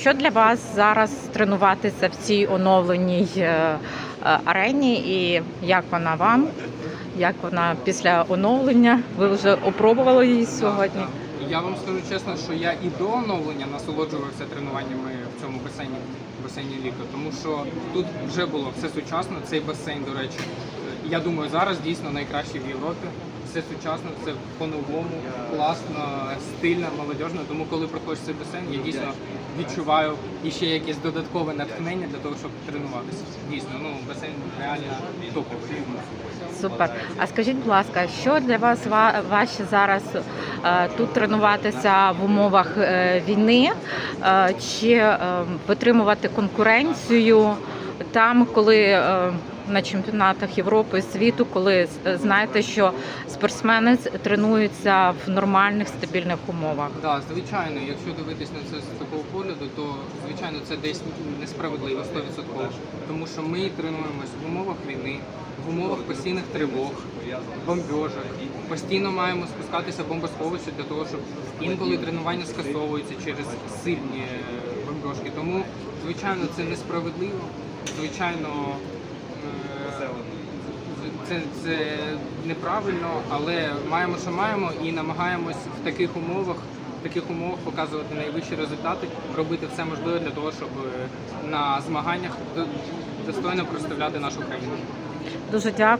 Що для вас зараз тренуватися в цій оновленій е, е, арені, і як вона вам? Як вона після оновлення? Ви вже опробували її сьогодні? Так, так. Я вам скажу чесно, що я і до оновлення насолоджувався тренуваннями в цьому басейні, басейні Ліко, тому що тут вже було все сучасно. Цей басейн, до речі, я думаю, зараз дійсно найкращий в Європі. Все сучасно, все по-новому, класно, стильно, молодіжно. Тому коли проходиш цей басейн, я дійсно відчуваю іще якесь додаткове натхнення для того, щоб тренуватися. Дійсно, ну басейн реально топовий. Супер. А скажіть, будь ласка, що для вас важче зараз е, тут тренуватися в умовах е, війни, е, чи витримувати конкуренцію там, коли на чемпіонатах Європи світу, коли е, знаєте, що спортсмени тренуються в нормальних стабільних умовах? Так, звичайно, якщо дивитись на це з такого погляду, то звичайно це десь несправедливо 100%. Тому що ми тренуємось в умовах війни, в умовах постійних тривог, бомбьожок. Постійно маємо спускатися в бомбосховище для того, щоб інколи тренування скасовуються через сильні е, бомбьошки. Тому, звичайно, це несправедливо. Звичайно, це, це неправильно, але маємо, що маємо, і намагаємось в таких умовах, в таких умовах показувати найвищі результати, робити все можливе для того, щоб е, на змаганнях до- достойно представляти нашу країну. Дуже дякую.